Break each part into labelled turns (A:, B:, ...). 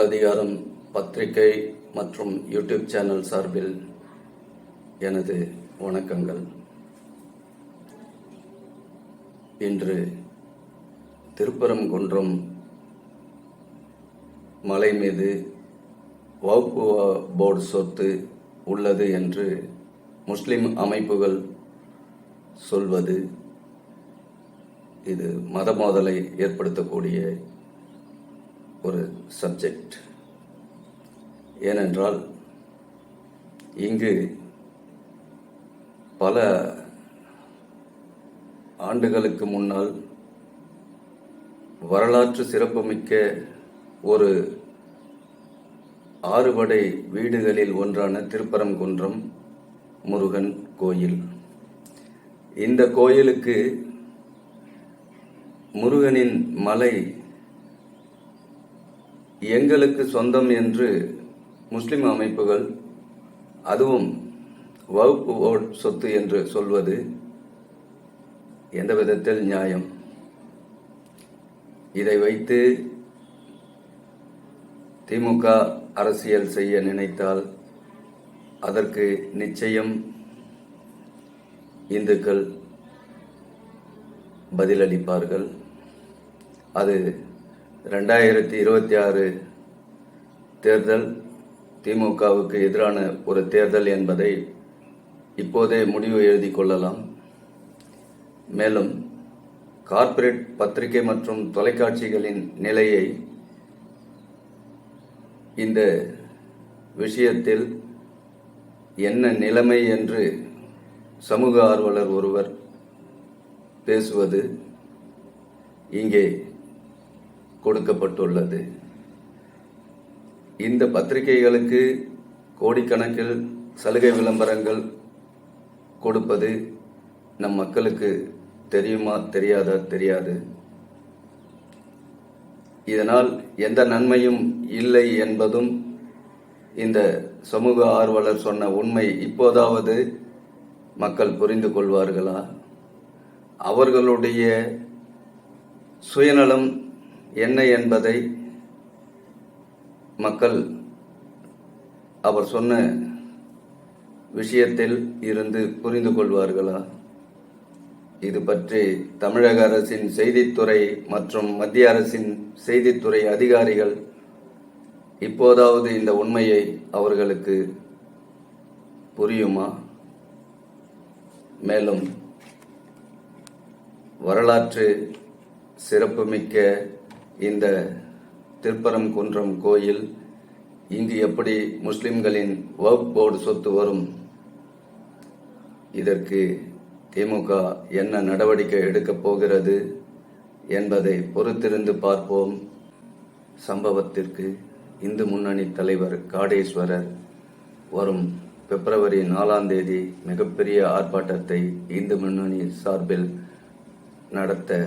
A: மக்கள் அதிகாரம் பத்திரிகை மற்றும் யூடியூப் சேனல் சார்பில் எனது வணக்கங்கள். இன்று திருப்பரங்குன்றம் மலை மீது வகுப்பு போர்டு சொத்து உள்ளது என்று முஸ்லிம் அமைப்புகள் சொல்வது இது மத மோதலை ஏற்படுத்தக்கூடிய ஒரு சப்ஜெக்ட் ஏனென்றால் இங்கு பல ஆண்டுகளுக்கு முன்னால் வரலாற்று சிறப்புமிக்க ஒரு ஆறுபடை வீடுகளில் ஒன்றான திருப்பரங்குன்றம் முருகன் கோயில். இந்த கோயிலுக்கு முருகனின் மலை எங்களுக்கு சொந்தம் என்று முஸ்லிம் அமைப்புகள் அதுவும் வகுப்பு ஓட் சொத்து என்று சொல்வது எந்த விதத்தில் நியாயம்? இதை வைத்து திமுக அரசியல் செய்ய நினைத்தால் அதற்கு நிச்சயம் இந்துக்கள் பதிலளிப்பார்கள். அது ரெண்டாயிரத்தி இருபத்தி ஆறு தேர்தல் திமுகவுக்கு எதிரான ஒரு தேர்தல் என்பதை இப்போதே முடிவு எழுதி கொள்ளலாம். மேலும் கார்ப்பரேட் பத்திரிகை மற்றும் தொலைக்காட்சிகளின் நிலையை இந்த விஷயத்தில் என்ன நிலைமை என்று சமூக ஆர்வலர் ஒருவர் பேசுவது இங்கே கொடுக்கப்பட்டுள்ளது. இந்த பத்திரிகைகளுக்கு கோடிக்கணக்கில் சலுகை விளம்பரங்கள் கொடுப்பது நம் மக்களுக்கு தெரியுமா தெரியாதா? தெரியாது. இதனால் எந்த நன்மையும் இல்லை என்பதும் இந்த சமூக ஆர்வலர் சொன்ன உண்மை இப்போதாவது மக்கள் புரிந்து கொள்வார்களா? அவர்களுடைய சுயநலம் என்ன என்பதை மக்கள் அவர் சொன்ன விஷயத்தில் இருந்து புரிந்து கொள்வார்களா? இது பற்றி தமிழக அரசின் செய்தித்துறை மற்றும் மத்திய அரசின் செய்தித்துறை அதிகாரிகள் இப்போதாவது இந்த உண்மையை அவர்களுக்கு புரியுமா? மேலும் வரலாற்று சிறப்புமிக்க இந்த திருப்பரங்குன்றம் கோயில் இங்கு எப்படி முஸ்லிம்களின் வகுப் போர்டு சொத்து வரும்? இதற்கு திமுக என்ன நடவடிக்கை எடுக்கப் போகிறது என்பதை பொறுத்திருந்து பார்ப்போம். சம்பவத்திற்கு இந்து முன்னணி தலைவர் காடேஸ்வரர் வரும் பிப்ரவரி நாலாம் தேதி மிகப்பெரிய ஆர்ப்பாட்டத்தை இந்து முன்னணி சார்பில் நடத்த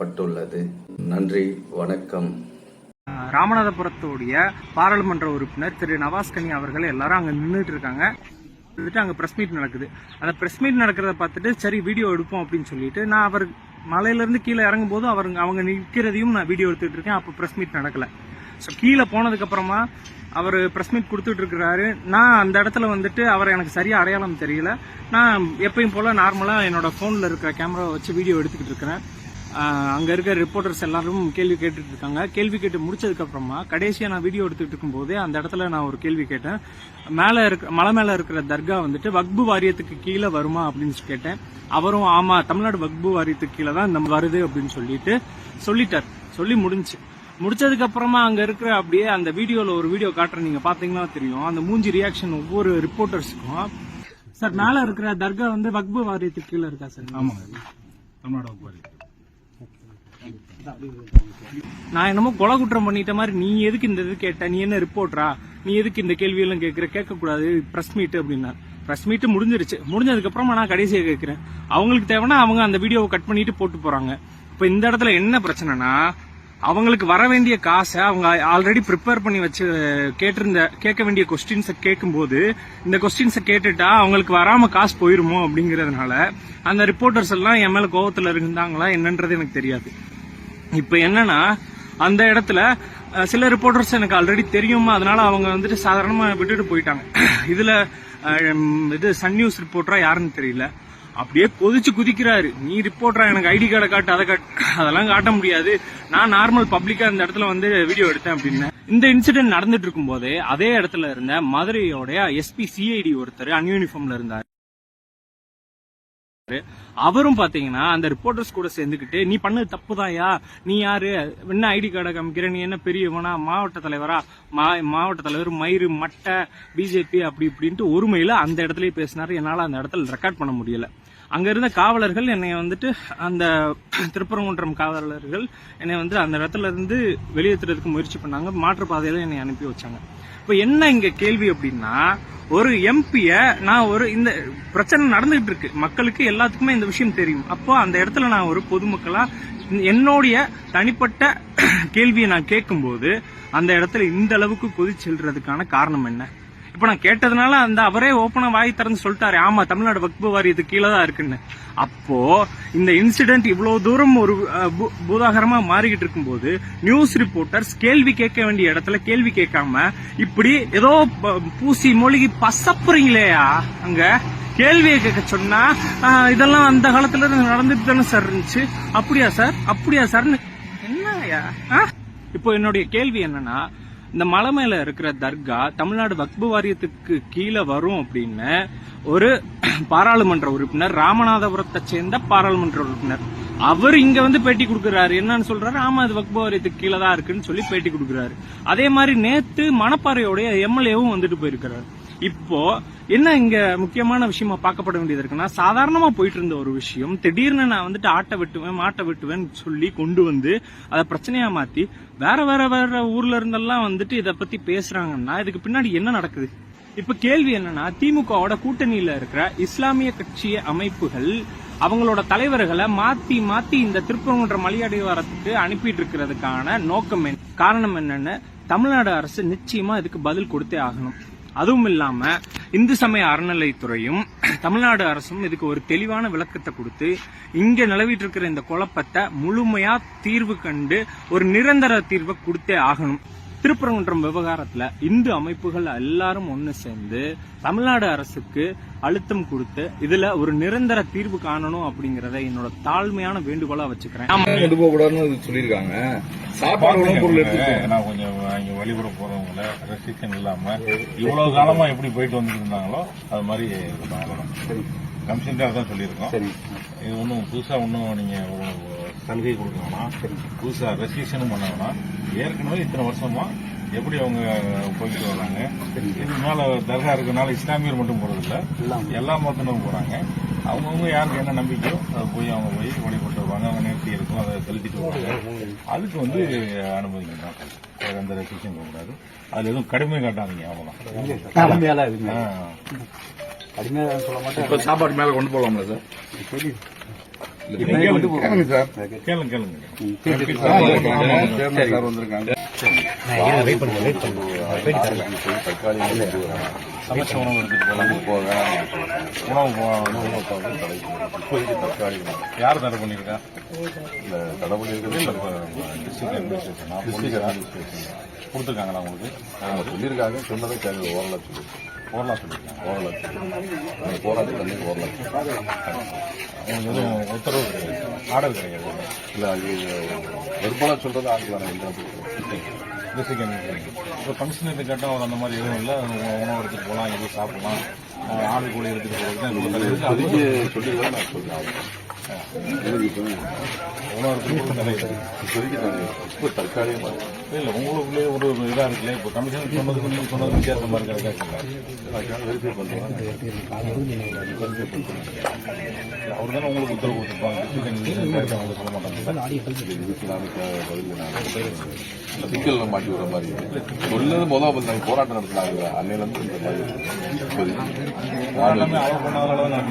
A: பட்டுள்ளது நன்றி வணக்கம்.
B: ராமநாதபுரத்துடைய பாராளுமன்ற உறுப்பினர் திரு நவாஸ்கனி அவர்கள் எல்லாரும் அங்க நின்றுட்டு இருக்காங்க. வந்துட்டு அங்க பிரஸ் மீட் நடக்குது. அந்த பிரஸ் மீட் நடக்கிறத பார்த்துட்டு சரி வீடியோ எடுப்போம் அப்படின்னு சொல்லிட்டு நான் அவர் மலையிலேருந்து கீழே இறங்கும் போது அவர் அவங்க நிற்கிறதையும் நான் வீடியோ எடுத்துகிட்டு இருக்கேன். அப்போ பிரஸ் மீட் நடக்கலை. ஸோ கீழே போனதுக்கப்புறமா அவர் பிரஸ் மீட் கொடுத்துட்டு இருக்கிறாரு. நான் அந்த இடத்துல வந்துட்டு அவர் எனக்கு சரியாக அடையாளம் தெரியல. நான் எப்பயும் போல் நார்மலாக என்னோட ஃபோனில் இருக்கிற கேமராவை வச்சு வீடியோ எடுத்துக்கிட்டு இருக்கிறேன். அங்கே இருக்க ரிப்போர்ட்டர்ஸ் எல்லாரும் கேள்வி கேட்டுட்டு இருக்காங்க. கேள்வி கேட்டு முடிச்சதுக்கு அப்புறமா நான் வீடியோ எடுத்துட்டு இருக்கும்போதே அந்த இடத்துல நான் ஒரு கேள்வி கேட்டேன். மேலே இருக்க மலை மேலே இருக்கிற தர்கா வந்துட்டு வக்பு வாரியத்துக்கு கீழே வருமா அப்படின்னு கேட்டேன். அவரும் ஆமாம் தமிழ்நாடு வக்பு வாரியத்துக்கு கீழே தான் இந்த வருது அப்படின்னு சொல்லிட்டு சொல்லிட்டார். சொல்லி முடிஞ்சு. முடிச்சதுக்கு அப்புறமா அங்க இருக்கிற அப்படியே அந்த வீடியோல ஒரு வீடியோ காட்டுற நீங்க பாத்தீங்கன்னா தெரியும். அந்த மூஞ்சி ரியாக்ஷன் ஒவ்வொரு ரிப்போர்ட்டர்ஸுக்கும் சார் மேல இருக்கிற தர்கா வந்து வக்பு வாரியத்துக்கு கீழே இருக்கா சார்?
C: ஆமாங்க. தமிழ்நாடு வகுப்பாரி
B: நான் என்னமோ கொலை குற்றம் பண்ணிட்ட மாதிரி நீ எதுக்கு இந்த இது கேட்ட? நீ என்ன ரிப்போர்ட்டரா? நீ எதுக்கு இந்த கேள்வி எல்லாம் கேட்கிற கேட்க கூடாது பிரஸ் மீட் அப்படின்னா பிரஸ் மீட் முடிஞ்சிருச்சு. முடிஞ்சதுக்கு அப்புறமா நான் கடைசியா கேட்கிறேன் அவங்களுக்கு தேவைன்னா அவங்க அந்த வீடியோவை கட் பண்ணிட்டு போட்டு போறாங்க. இப்ப இந்த இடத்துல என்ன பிரச்சனைனா அவங்களுக்கு வர வேண்டிய காசை அவங்க ஆல்ரெடி ப்ரிப்பேர் பண்ணி வச்சு கேட்டிருந்த கேட்க வேண்டிய கொஸ்டின்ஸை கேட்கும்போது இந்த கொஸ்டின்ஸை கேட்டுட்டா அவங்களுக்கு வராம காசு போயிருமோ அப்படிங்கறதுனால அந்த ரிப்போர்ட்டர்ஸ் எல்லாம் என் மேல கோவத்துல இருந்தாங்களா என்னன்றது எனக்கு தெரியாது. இப்போ என்னன்னா அந்த இடத்துல சில ரிப்போர்ட்டர்ஸ் எனக்கு ஆல்ரெடி தெரியும்? அதனால அவங்க வந்துட்டு சாதாரணமாக விட்டுட்டு போயிட்டாங்க. இதில் இது சன் நியூஸ் ரிப்போர்ட்டரா யாருன்னு தெரியல. அப்படியே கொதிச்சு குதிக்கிறாரு. நீ ரிப்போர்ட்டரா எனக்கு ஐடி கார்டை காட்டு அதை காட்டு. அதெல்லாம் காட்ட முடியாது. நான் நார்மல் பப்ளிக்கா இந்த இடத்துல வந்து வீடியோ எடுத்தேன் அப்படின்னு. இந்த இன்சிடென்ட் நடந்துட்டு இருக்கும் போதே அதே இடத்துல இருந்த மதுரையோட எஸ்பி சிஐடி ஒருத்தர் அன்யூனிஃபார்ம்ல இருந்தார். அவரும் பாத்தீங்கன்னா அந்த ரிப்போர்ட்டர்ஸ் கூட சேர்ந்துக்கிட்டு நீ பண்ணது தப்புதாயா நீ யாரு? என்ன ஐடி கார்டை காமிக்கிற? நீ என்ன பெரியவனா மாவட்ட தலைவரா? மா- மாவட்ட தலைவர் மயிறு மட்டை பிஜேபி அப்படி இப்படின்ட்டு ஒருமையில அந்த இடத்துலயே பேசினாரு. என்னால அந்த இடத்துல ரெக்கார்ட் பண்ண முடியல. அங்க இருந்த காவலர்கள் என்னை வந்துட்டு அந்த திருப்பரங்குன்றம் காவலர்கள் என்னை வந்து அந்த இடத்துல இருந்து வெளியேற்றுறதுக்கு முயற்சி பண்ணாங்க. மாற்றுப்பாதையில என்னை அனுப்பி வச்சாங்க. இப்ப என்ன இங்க கேள்வி அப்படின்னா ஒரு எம்பிய நான் ஒரு இந்த பிரச்சனை நடந்துகிட்டு இருக்கு. மக்களுக்கு எல்லாத்துக்குமே இந்த விஷயம் தெரியும். அப்போ அந்த இடத்துல நான் ஒரு பொதுமக்களா என்னுடைய தனிப்பட்ட கேள்வியை நான் கேட்கும்போது அந்த இடத்துல இந்த அளவுக்கு கொதிச்செல்றதுக்கான காரணம் என்ன? இப்ப நான் கேட்டதுனால அந்த அவரே ஓப்பனா வாய் திறந்து சொல்லிட்டாரு. ஆமா தமிழ்நாடு வக்பு வாரியத்துக்கு கீழே தான் இருக்குன்னு. அப்போ இந்த இன்சிடென்ட் இவ்வளவு தூரம் ஒரு பூதாகரமா மாறிக்கிட்டு இருக்கும்போது நியூஸ் ரிப்போர்ட்டர்ஸ் கேள்வி கேட்க வேண்டிய இடத்துல கேள்வி கேட்காம இப்படி ஏதோ ப- பூசி மொழிகி பசப்புறீங்களேயா? அங்க கேள்வியை கேட்க சொன்னா இதெல்லாம் அந்த காலத்துல இருந்து நடந்துட்டு தானே சார் இருந்துச்சு. அப்படியா சார் அப்படியா சார்னு என்னயா ஆ? இப்போ என்னுடைய கேள்வி என்னன்னா இந்த மலை மேல இருக்கிற தர்கா தமிழ்நாடு வக்பு வாரியத்துக்கு கீழே வரும் அப்படின்னு ஒரு பாராளுமன்ற உறுப்பினர் ராமநாதபுரத்தை சேர்ந்த பாராளுமன்ற உறுப்பினர். அவர் இங்க வந்து பேட்டி கொடுக்கிறாரு. என்னன்னு சொல்றாரு? ஆமா அது வக்பு வாரியத்துக்கு கீழே தான் இருக்குன்னு சொல்லி பேட்டி கொடுக்கிறாரு. அதே மாதிரி நேத்து மணப்பாறையோடைய எம்எல்ஏவும் வந்துட்டு போயிருக்கிறாரு. இப்போ என்ன இங்க முக்கியமான விஷயமா பார்க்கப்பட வேண்டியது இருக்குன்னா சாதாரணமா போயிட்டு இருந்த ஒரு விஷயம் திடீர்னு நான் வந்துட்டு ஆட்டை வெட்டுவேன் மாட்டை வெட்டுவேன் சொல்லி கொண்டு வந்து அதை பிரச்சனையா மாத்தி வேற வேற வேற ஊர்ல இருந்தெல்லாம் வந்துட்டு இதை பத்தி பேசுறாங்கன்னா இதுக்கு பின்னாடி என்ன நடக்குது? இப்ப கேள்வி என்னன்னா திமுகவோட கூட்டணியில இருக்கிற இஸ்லாமிய கட்சிய அமைப்புகள் அவங்களோட தலைவர்களை மாத்தி மாத்தி இந்த திருப்பரங்குன்ற மலையடிவாரத்துக்கு அனுப்பிட்டு இருக்கிறதுக்கான நோக்கம் காரணம் என்னன்னு தமிழ்நாடு அரசு நிச்சயமா இதுக்கு பதில் கொடுத்தே ஆகணும். அதுவும் இல்லாம இந்து சமய அறநிலைத்துறையும் தமிழ்நாடு அரசும் இதுக்கு ஒரு தெளிவான விளக்கத்தை கொடுத்து இங்க நிலவிட்டு இருக்கிற இந்த குழப்பத்தை முழுமையா தீர்வு கண்டு ஒரு நிரந்தர தீர்வை கொடுத்தே ஆகணும். திருப்பரங்குன்றம் விவகாரத்துல இந்து அமைப்புகள் எல்லாரும் ஒண்ணு சேர்ந்து தமிழ்நாடு அரசுக்கு அழுத்தம் கொடுத்து இதுல ஒரு நிரந்தர தீர்வு காணணும் அப்படிங்கறத என்னோட தாழ்மையான வேண்டுகோளா வச்சுக்கிறேன்.
D: கொண்டு போக கூடாதுன்னு சொல்லியிருக்காங்க. சாப்பாடு உணவுப் பொருள் எடுத்து
C: நான் கொஞ்சம் இங்க வழிபட போறவங்கள ரெஸ்ட்ரிக்ஷன் இல்லாம இவ்வளவு காலமா எப்படி போயிட்டு வந்துட்டு இருந்தாங்களோ அது மாதிரி இருக்கணும் அவ்வளவுதான் கமிஷன் தான் சொல்லியிருக்கோம். இது ஒன்றும் புதுசா ஒன்றும் நீங்க சலுகை கொடுக்கணும்னா புதுசா ரெஸ்ட்ரிக்ஷனும் பண்ண வேணாம் ஏற்கனவே இத்தனை வருஷமா எப்படி அவங்க போயிட்டு வர்றாங்க இதுக்கு மேல தர்கா இருக்கனால இஸ்லாமியர் மட்டும் போறது இல்ல எல்லா மதத்தினரும் போறாங்க. அவங்கவுங்க யாருக்கு என்ன நம்பிக்கையோ அதை போய் அவங்க போய் வழிபட்டு வருவாங்க. அவங்க நேர்த்தி இருக்கும் அதை செலுத்திட்டு வருவாங்க. அதுக்கு வந்து அனுமதிக்கணும் வேற எந்த ரெஸ்ட்ரிக்ஷன் கூடாது. அதுல எதுவும் கடுமை காட்டாதீங்க அவ்வளவுதான். ஆ.
D: இப்ப சாப்பாடு மேல கொண்டு போகலாம்ல சார்.
C: கேளுங்க.
D: கேளுங்க சார்.
C: கேளுங்க கேளுங்க.
D: சேர்மன் சார் வந்திருக்காங்க.
C: சமைச்ச உணவு எடுத்துட்டு போகலாம் உணவு போ- இப்போதைக்கு தற்காலி யார் தடை பண்ணிருக்கா தடை பண்ணிருக்கிறது டிஸ்ட்ரிக்ட் அட்மினிஸ்ட்ரேஷன். கொடுத்துருக்காங்களா உங்களுக்கு.
E: அவங்க சொல்லியிருக்காங்க. சொன்னதை கேள்வி ஒரு லட்சம் ஒரு லட்சம் போராட்டம் தண்ணி ஒரு லட்சம்
C: உங்களுக்கு எதுவும் உத்தரவு கிடையாது. ஆர்டர் கிடையாது.
E: இல்லை அது வெறுப்பாக சொல்றது ஆக்கலாம் இல்லை
C: டிஸ்ட்ரிக்ட் அட்மினிஸ்ட்ரேஷன் இப்போ கமிஷனர் கேட்டால் அவர் அந்த மாதிரி எதுவும் இல்லை. உணவு எடுத்துட்டு போகலாம் எதுவும் சாப்பிடலாம். ஆடு கோழி எடுத்துட்டு போகிறது தான் அதுக்கு
E: சொல்லியிருக்காங்க நான் எனக்கு இப்போ
C: இல்ல உங்களுக்குள்ளே ஒரு ஒரு இதா இருக்குல்ல? இப்போ கமிஷனர் சொன்னதுக்கு சொன்னது வித்தியாசமா இருக்கா இருக்காச்சுங்களா
E: வெரிஃபை பண்ணுறேன்
C: அவர் தானே உங்களுக்கு உத்தரவு கொடுத்துருப்பாங்க. அவங்க சொல்ல மாட்டாங்க.
E: சிக்கல்ல மாட்டி விடுற மாதிரி. சொன்னது முதல் பண்ணாங்க போராட்டம் நடத்தினாங்க. அன்னையிலேருந்து இந்த மாதிரி.
C: அவர் பண்ணாதால தான்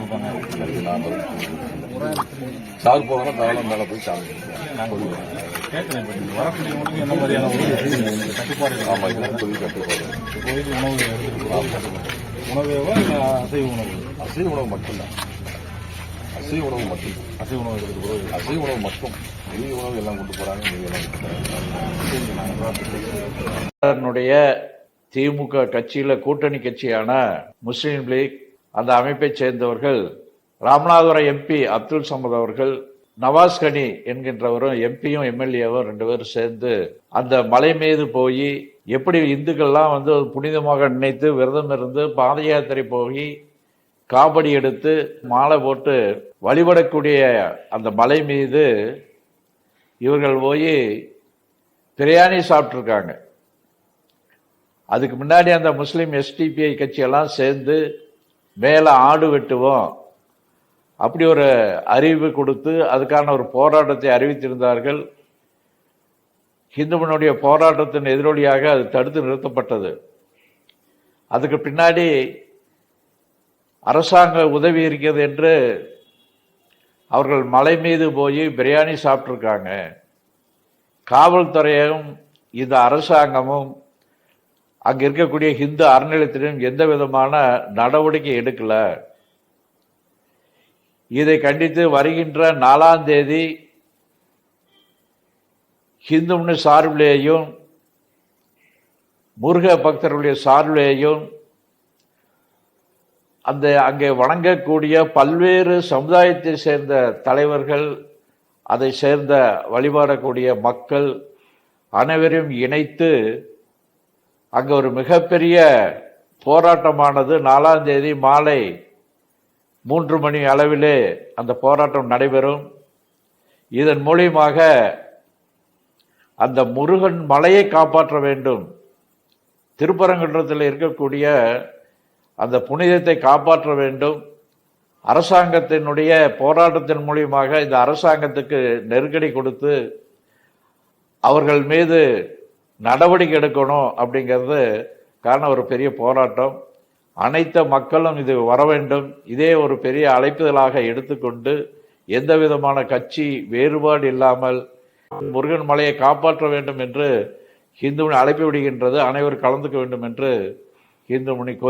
E: சார் போகிறோம்னா தாராளம் மேலே போய் சாமி? ஆமாம் இதெல்லாம் இப்போதைக்கு கட்டுப்பாடு.
C: போகலாம் உணவேவா அசைவ உணவு?
E: அசைவ உணவு மட்டும்தான். அசைவ உணவு மட்டும்.
C: அசைவ உணவு எடுத்துட்டு போகிறது
E: அசைவ உணவு மட்டும். எளிய உணவு எல்லாம் கொண்டு.
F: அதனுடைய திமுக கட்சியில கூட்டணி கட்சியான முஸ்லீம் லீக் அந்த அமைப்பைச் சேர்ந்தவர்கள் ராமநாதபுரம் எம்பி அப்துல் சமத் அவர்கள் நவாஸ் கனி என்கின்றவரும் எம்பியும் எம்எல்ஏவும் ரெண்டு பேரும் சேர்ந்து அந்த மலை மீது போய் எப்படி இந்துக்கள்லாம் வந்து ஒரு புனிதமாக நினைத்து விரதம் இருந்து பாத யாத்திரை போய் காவடி எடுத்து மாலை போட்டு வழிபடக்கூடிய அந்த மலை மீது இவர்கள் போய் பிரியாணி சாப்பிட்ருக்காங்க அதுக்கு முன்னாடி அந்த முஸ்லீம் எஸ்டிபிஐ கட்சியெல்லாம் சேர்ந்து மேலே ஆடு வெட்டுவோம். அப்படி ஒரு அறிவு கொடுத்து அதுக்கான ஒரு போராட்டத்தை அறிவித்திருந்தார்கள். ஹிந்துவனுடைய போராட்டத்தின் எதிரொலியாக அது தடுத்து நிறுத்தப்பட்டது. அதுக்கு பின்னாடி அரசாங்க உதவி இருக்கிறது என்று அவர்கள் மலை மீது போய் பிரியாணி சாப்பிட்ருக்காங்க காவல்துறையும் இந்த அரசாங்கமும் அங்கே இருக்கக்கூடிய ஹிந்து அறநிலையத்திலும் எந்த விதமான நடவடிக்கை எடுக்கலை. இதை கண்டித்து வருகின்ற நாலாம் தேதி ஹிந்துன்னு சார்பிலேயும் முருக பக்தர்களுடைய சார்பிலேயும் அந்த அங்கே வணங்கக்கூடிய பல்வேறு சமுதாயத்தை சேர்ந்த தலைவர்கள் அதை சேர்ந்த வழிபாடக்கூடிய மக்கள் அனைவரையும் இணைத்து அங்கே ஒரு மிகப்பெரிய போராட்டமானது நாலாம் தேதி மாலை மூன்று மணி அளவிலே அந்த போராட்டம் நடைபெறும். இதன் மூலியமாக அந்த முருகன் மலையை காப்பாற்ற வேண்டும். திருப்பரங்குன்றத்தில் இருக்கக்கூடிய அந்த புனிதத்தை காப்பாற்ற வேண்டும். அரசாங்கத்தினுடைய போராட்டத்தின் மூலியமாக இந்த அரசாங்கத்துக்கு நெருக்கடி கொடுத்து அவர்கள் மீது நடவடிக்கை எடுக்கணும் அப்படிங்கிறது காரணம் ஒரு பெரிய போராட்டம். அனைத்து மக்களும் இது வர வேண்டும் இதே ஒரு பெரிய அழைப்புதலாக எடுத்துக்கொண்டு எந்த விதமான கட்சி வேறுபாடு இல்லாமல் முருகன் மலையை காப்பாற்ற வேண்டும் என்று இந்து மணி அழைப்பு விடுகின்றது. அனைவரும் கலந்துக்க வேண்டும் என்று இந்து மணி கோரி